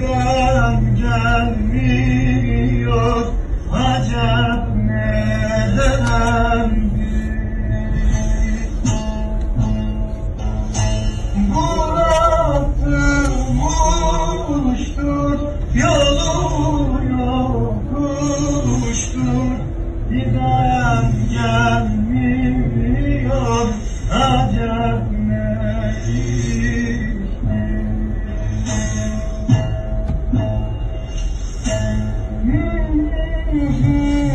giden me. Mm-hmm.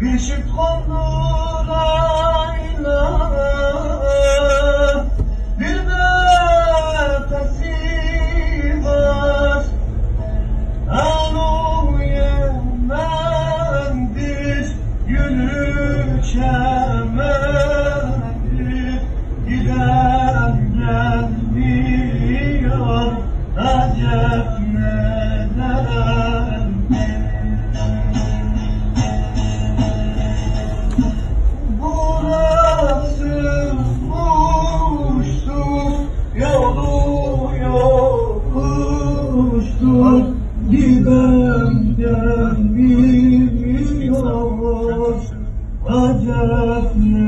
Pişip kondur aynaya Bir de ötesi var Alo yemendir yürürken Senden bir yol acep ne?